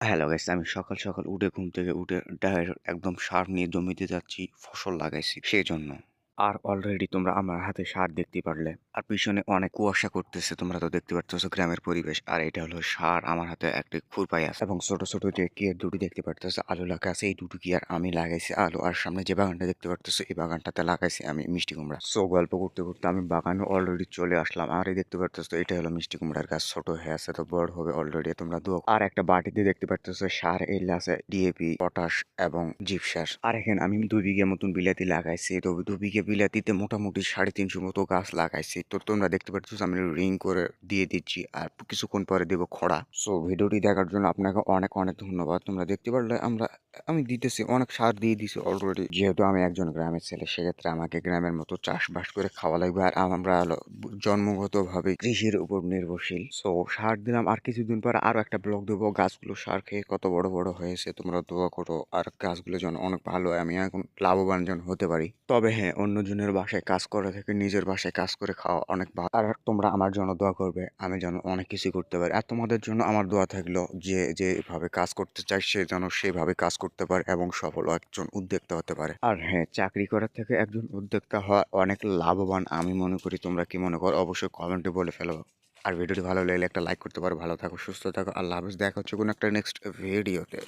Hello guys আমি সকাল সকাল উঠে ঘুম থেকে উঠে ডায়ের একদম সার নিয়ে জমিতে যাচ্ছি, ফসল লাগাইছি সেই জন্য আর অলরেডি তোমরা আমার হাতে সার দেখতে পারলে। আর পিছনে অনেক কুয়াশা করতেছে, তোমরা তো দেখতে পারতেছো গ্রামের পরিবেশ। আর এটা হলো সার, আমার হাতে একটি খুরপাই আছে। এবং ছোট ছোট যে কিয়ার দুটি দেখতে পারতেছো, আলু লাগা আছে এই দুটো কিয়ার আমি লাগাইছি আলু। আর সামনে যে বাগানটা দেখতে পারতেছো, এই বাগানটাতে লাগাইছি আমি মিষ্টি কুমড়া। সো গল্প করতে করতে আমি বাগানে অলরেডি চলে আসলাম। আর এই দেখতে পারতেছো এটা হলো মিষ্টি কুমড়ার গাছ। ছোট হয়ে আছে তো বড় হবে অলরেডি তোমরা দু আর একটা বাটিতে দেখতে পারতেছো, সার এল আছে ডিএপি পটাশ এবং জিপ সার। আর এখানে আমি দুই বিঘে মতন বিলাতি লাগাইছি। তো দুই বিঘা বিলাতিতে মোটামুটি সাড়ে তিনশো মতো গাছ লাগাইছি। তো তোমরা দেখতে পাচ্ছ আমি রিং করে দিয়ে দিচ্ছি আর কিছুক্ষণ পরে দেবো খরা সো ভিডিওটি দেখার জন্য আপনাকে অনেক অনেক ধন্যবাদ। তোমরা দেখতে পারলে আমরা, আমি দিতেছি অনেক সার দিয়ে দিছি অলরেডি যেহেতু আমি একজন গ্রামের ছেলে, সেক্ষেত্রে আমাকে গ্রামের মতো চাষবাস করে খাওয়া লাগবে আর আমরা হলো জন্মগতভাবে কৃষির উপর নির্ভরশীল। সো সার দিলাম আর কিছুদিন পর আরও একটা ব্লগ দেবো। গাছগুলো সার খেয়ে কত বড় বড় হয়েছে তোমরা দোয়া করো। আর গাছগুলো যেন অনেক ভালো আমি এখন লাভবান যেন হতে পারি। তবে হ্যাঁ অন্যজনের বাসায় কাজ করে থেকে, নিজের বাসায় কাজ করে খাওয়া অনেক ভালো আর তোমরা আমার জন্য দোয়া করবে, আমি যেন অনেক কিছু করতে পারি। আর তোমাদের জন্য আমার দোয়া থাকল যে যেভাবে কাজ করতে চাই, সে যেন সেভাবে কাজ করতে পারে এবং সফল একজন উদ্যোক্তা হতে পারে। আর হ্যাঁ চাকরি করার থেকে একজন উদ্যোক্তা হওয়া অনেক লাভবান, আমি মনে করি। তোমরা কি মনে করো? অবশ্যই কমেন্টে বলে ফেলো। আর ভিডিওটি ভালো লাগলে একটা লাইক করতে পারো। ভালো থাকো, সুস্থ থাকো। আল্লাহ হাফিজ। দেখা হচ্ছে কোনো একটা নেক্সট ভিডিওতে